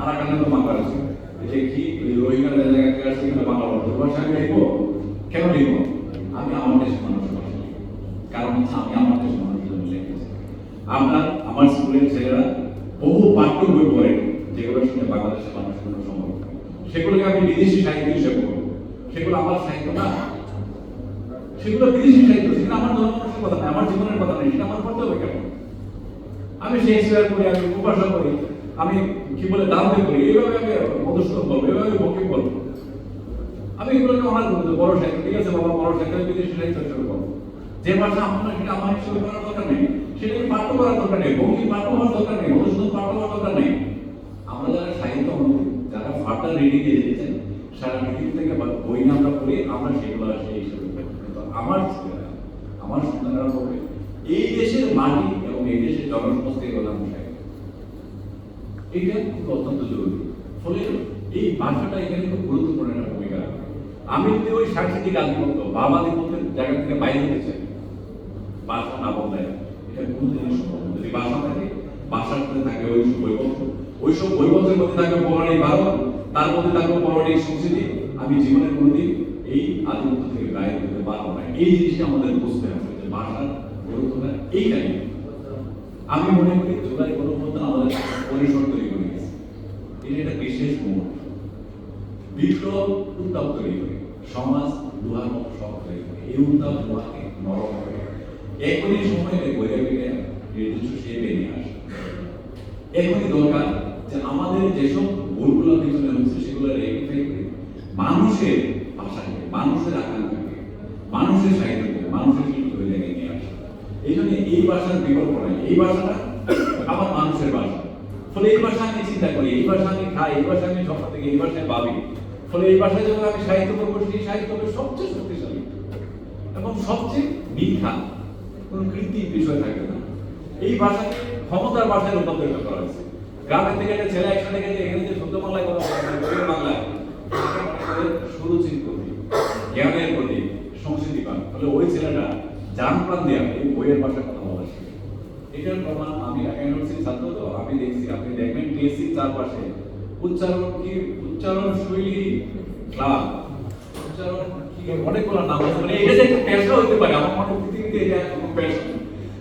আরাকানে তো বাংলা আছে। এটা কি? ওই রোহিঙ্গা জায়গা থেকে আসছে কিন্তু বাংলা বলতে ভাষা আমি লিখব। কেন লিখব? আমি আমার দেশের লিখব। কারণ আমি আমার দেশের মানুষের আমরা, আমার স্কুলের ছেলেরা বহু পাঠ্য বই পড়ে যেগুলোর সঙ্গে বাংলাদেশের মানুষের কোনো সম্পর্ক সেগুলোকে আমি বিদেশি সাহিত্য হিসেবে সেগুলো আমার সাহিত্য না। সেগুলো বিদেশি সাহিত্য। সেগুলো আমার জনমানুষের কথা নয়, আমার জীবনের কথা নেই সেটা আমার পড়তে হবে কেন? আমি শেক্সপিয়ার করি আমি উপভাষা করি। আমি কি বলে দামে করি? এইভাবে আমি মধুসূদন বলব, এইভাবে বকে বলব। আমি এগুলোকে অনার করব বড় সাহিত্য, ঠিক আছে বাবা, বড় সাহিত্য বিদেশি সাহিত্য হিসেবে করব যে ভাষা না সেটা আমার হিসেবে করার দরকার নেই সেটাকে পাঠ্য করার দরকার নেই বঙ্কি পাঠ্য হওয়ার দরকার নেই, মধুসূদন পাঠ্য হওয়ার দরকার নেই। আমরা যারা সাহিত্য অনুভূতি যারা রিডিং এ যেতেছেন, সারা পৃথিবী থেকে বই আমরা পড়ি, আমরা সেগুলো সেই হিসেবে আমার আমার সন্তানরা পড়বে এই দেশের মাটি এবং এই দেশের জনসমস্ত এগুলো আমি এটা খুব অত্যন্ত জরুরি। ফলে এই ভাষাটা এখানে খুব গুরুত্বপূর্ণ একটা ভূমিকা আমি যদি ওই সাংস্কৃতিক আধিপত্য জায়গা থেকে বাইরে হতে চাই না বদলায় এটা যদি থাকে মধ্যে থাকে ওই ওই সব মধ্যে ভারত তার মধ্যে সংস্কৃতি, আমি কোনোদিন এই আধিপত্য থেকে বাইরে হতে পারব না। এই জিনিসটা আমাদের বুঝতে হবে যে ভাষার গুরুত্বটা এইখানে আমি মনে করি জুলাই গণঅভ্যুত্থান আমাদের পরিসর তৈরি একটা বিপ্লব উত্তাপ তৈরি করে, সমাজ লোহার মতো শক্ত হয়ে করে, এই উত্তাপ লোহাকে নরম করে। এখনই সময় বইয়ে বেড়ে নির্দিষ্ট সে বেরিয়ে আসে। এখনই দরকার যে আমাদের যেসব ভুলগুলো পিছনে হচ্ছে সেগুলো রেকটিফাই করে মানুষের ভাষাকে মানুষের আকাঙ্ক্ষাকে মানুষের সাহিত্যকে মানুষের শিল্প জায়গায় নিয়ে আসা। এই জন্য এই ভাষার বিকল্প নাই। এই ভাষাটা আমার মানুষের ভাষা। ফলে এই ভাষা আমি চিন্তা করি, এই ভাষা আমি খাই, এই ভাষা আমি স্বপ্ন থেকে, এই ভাষায় ভাবি। ফলে এই ভাষায় যখন আমি সাহিত্য করব, সেই সাহিত্য হবে সবচেয়ে শক্তিশালী। এবং সবচেয়ে নিখা কোন কৃত্রিম বিষয় থাকে না। এই ভাষাকে ক্ষমতার ভাষায় রূপান্তরিত করা হয়েছে। গ্রামের থেকে একটা ছেলে একসাথে গেছে, এখানে যে শুদ্ধ বাংলায় কথা বলে গভীর বাংলায়। সুরুচির প্রতি জ্ঞানের প্রতি সংস্কৃতি পান ফলে ওই ছেলেটা জান প্রাণ দেওয়া এই বইয়ের ভাষায় কথা বলা এটার প্রমাণ আমি ঢাকা ছাত্র তো, আমি দেখছি, আপনি দেখবেন টিএসসি চারপাশে। উচ্চারণ কি, উচ্চারণ শৈলী? ক্লাব উচ্চারণ কি, অনেকগুলো নাম আছে। মানে এটা একটা পেশা হতে পারে, আমার মনে হয় পৃথিবীতে এটা কোনো পেশা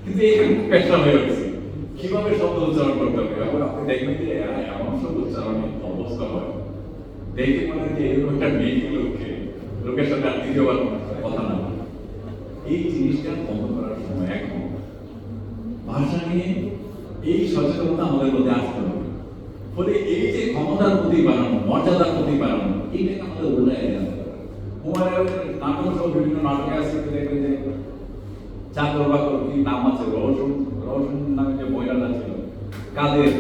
কিন্তু এই পেশা হয়ে গেছে। কীভাবে শব্দ উচ্চারণ করতে হবে? এখন আপনি দেখবেন যে এমন সব উচ্চারণে অবস্থা হয়। দেখে মনে হয় যে এরকম একটা মেয়ে লোককে। লোকের সাথে আর দ্বিতীয়বার কথা না। এই জিনিসটা বন্ধ করার সময় এখন ভাষা নিয়ে এই সচেতনতা আমাদের মধ্যে আসতে হবে। ফলে এই যে ক্ষমতার প্রতি বাড়ানো মর্যাদার প্রতি বাড়ানো আমাদের জানতে হবে। নাটক সহ বিভিন্ন নাটকে দেখবেন যে চাকর বাকর কি নাম আছে? রওশন রওশন নামে যে মহিলাটা ছিল, কাদের?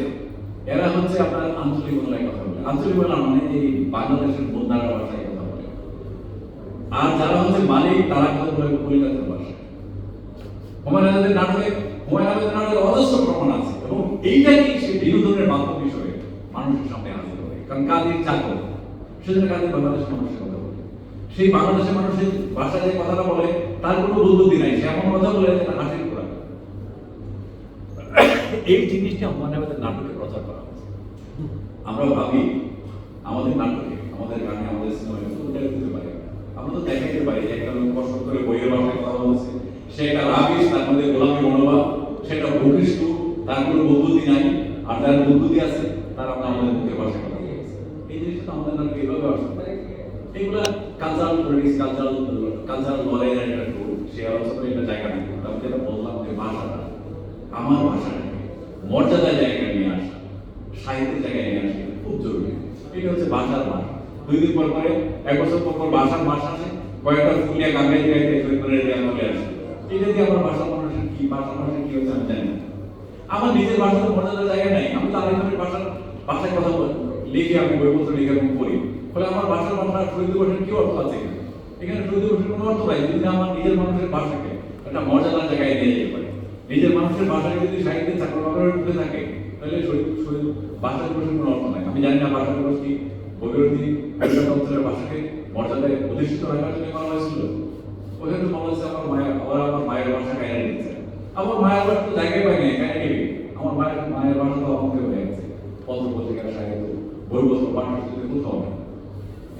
এরা হচ্ছে আপনার আঞ্চলিক বাংলায় কথা বলে। আঞ্চলিক বাংলা মানে এই বাংলাদেশের বন্ধারা ভাষায় কথা বলে। আর যারা হচ্ছে মালিক, তারা কথা বলে কলিকাতার ভাষায় হুমায়ুন নাটকে আজাদের নাটকের অজস্র প্রমাণ আছে এবং এইটাকে সে বিনোদনের মাধ্যম হিসেবে মানুষের সামনে আনতে হবে কারণ কাদের চাকর, সেজন্য কাদের বাংলাদেশের মানুষের কথা বলে। সেই বাংলাদেশের মানুষের ভাষায় যে কথাটা বলে, তার কোনো বুদ্ধি নাই। সে এমন কথা বলে যেটা হাসির করা এই জিনিসটা আমাদের নাটকে প্রচার করা হচ্ছে আমরা ভাবি, আমাদের নাটকে, আমাদের গানে, আমাদের সিনেমায় দিতে পারি আমরা তো দেখাইতে পারি একটা লোক কষ্ট করে বইয়ের ভাষায় কথা বলছে সে একটা রাবিশ তার মধ্যে গোলামী মনোভাব, সেটা ভূমিষ্ঠ, তার কোনো বুদ্ধি নাই। আর যার বুদ্ধি আছে, তার আমরা আমাদের ভাষায় কথা বলছি এই জিনিসটা আমাদের নাটকে এইভাবে আসতে এগুলা কালচারাল পলিটিক্স কালচারাল কালচারাল লড়াইয়ের একটা টুল সে আলোচনা একটা জায়গা নেই আমি যেটা বললাম যে ভাষাটা, আমার ভাষাটাকে মর্যাদার জায়গায় নিয়ে আসা, সাহিত্যের জায়গায় নিয়ে আসা খুব জরুরি। এটা হচ্ছে ভাষার মাস দুই দিন পর পরে, এক বছর পর পর ভাষার মাস আসে, কয়েকটা ফুলিয়া গাঙ্গাই গাইতে আসে। এটা দিয়ে আমার ভাষা মানুষের কি ভাষা মানুষের কি হচ্ছে আমি জানি না। আমার নিজের ভাষার মর্যাদার জায়গা নাই, আমি তো আরেকজনের ভাষার ভাষায় কথা লিখে আমি বইপত্র লিখে এবং পড়ি। ফলে আমার ভাষার ভাষা শহীদ দিবসের কি অর্থ আছে? এখানে? এখানে শহীদ কোনো অর্থ নাই, যদি আমার নিজের মানুষের ভাষাকে একটা মর্যাদার জায়গায় নিয়ে যেতে পারে। নিজের মানুষের ভাষাকে যদি সাহিত্যের চাকর বাকরের ঢুকে থাকে, তাহলে শহীদ শহীদ ভাষা দিবসের কোনো অর্থ নাই। আমি জানি না ভাষা দিবস কি বৈরোধী ভাষাকে মর্যাদায় প্রতিষ্ঠিত রাখার জন্য করা হয়েছিল ওখানে তো বলা আমার মায়ের আবার আমার মায়ের ভাষা কায়রা নিচ্ছে আমার মায়ের ভাষা তো জায়গায় পাই নাই কায়রা নিবি? আমার মায়ের মায়ের ভাষা তো আমাকে হয়ে গেছে। পত্র পত্রিকার সাহিত্য বইপত্র পাঠ্যসূচিতে কোথাও নেই।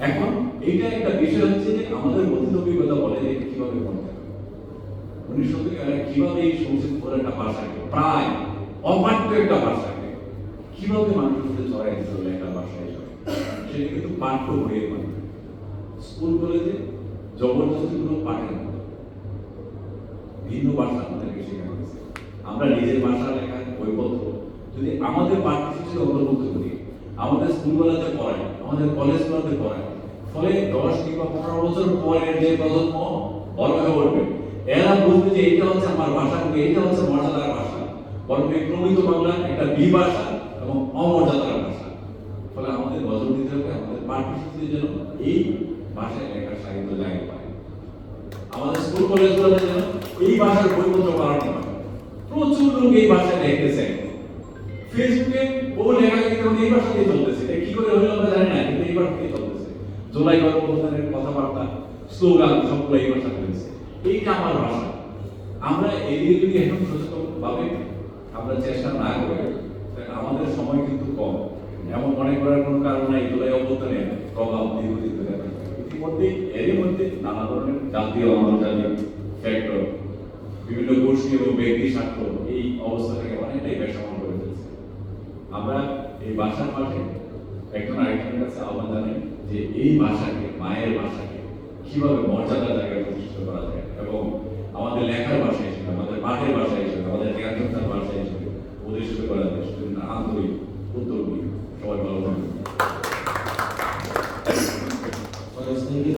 এখন এইটা একটা বিষয় হচ্ছে যে আমাদের অতীত অভিজ্ঞতা বলে যে কীভাবে করতে হবে উনিশ শতকে কীভাবে এই সংস্কৃত বলে একটা ভাষাকে প্রায় অপাঠ্য একটা ভাষাকে কীভাবে মানুষের মধ্যে ছড়াই দিতে হলো একটা ভাষা হিসাবে সেটা কিন্তু পাঠ্য বইয়ের মাধ্যমে স্কুল কলেজে জবরদস্তি কোনো পাঠের মতো। ভিন্ন ভাষা আমাদেরকে শেখানো হয়েছে আমরা নিজের ভাষা লেখা বইপত্র। যদি আমাদের পাঠ্যসূচিতে অন্তর্ভুক্ত করি, আমাদের স্কুলগুলোতে পড়াই আমাদের কলেজগুলোতে পড়াই ফলে দশ কিংবা পনেরো বছর পরের যে প্রজন্ম বড় হয়ে উঠবে। এরা বুঝবে যে এটা হচ্ছে আমার ভাষা এটা হচ্ছে মর্যাদার ভাষা। বরং প্রমিত বাংলা একটা বি ভাষা এবং অমর্যাদার ভাষা। ফলে আমাদের নজর দিতে হবে আমাদের পাঠ্যসূচিতে যেন এই ভাষায় লেখার সাহিত্য জায়গা পায়। আমাদের স্কুল কলেজগুলোতে যেন এই ভাষার বইপত্র বাড়ানো হয়। প্রচুর লোক এই ভাষায় লিখতেছে ফেসবুকে ও লেখালেখি তখন এই ভাষাতেই চলতেছে। এটা কি করে হলো আমরা জানি না, কিন্তু এই ভাষাতেই চলতেছে। জুলাই গণঅভ্যুত্থানের কথাবার্তা, স্লোগান, সবগুলো এই ভাষাতে হয়েছে। এইটা আমার ভাষা। আমরা এই দিকে যদি এখন সচেতন ভাবে আমরা চেষ্টা না করি আমাদের সময় কিন্তু কম। এমন মনে করার কোনো কারণ নাই, জুলাই অভ্যুত্থানে প্রভাব দীর্ঘদিন ইতিমধ্যে, এরই মধ্যে নানা ধরনের জাতীয় আন্তর্জাতিক ফ্যাক্টর বিভিন্ন গোষ্ঠী এবং ব্যক্তি স্বার্থ এই অবস্থাটাকে অনেকটাই বেসামাল করে ফেলছে। আমরা এই ভাষার মাঠে একজন আরেকজনের কাছে আহ্বান জানাই যে এই ভাষাকে মায়ের ভাষাকে কীভাবে মর্যাদা জায়গায় প্রতিষ্ঠিত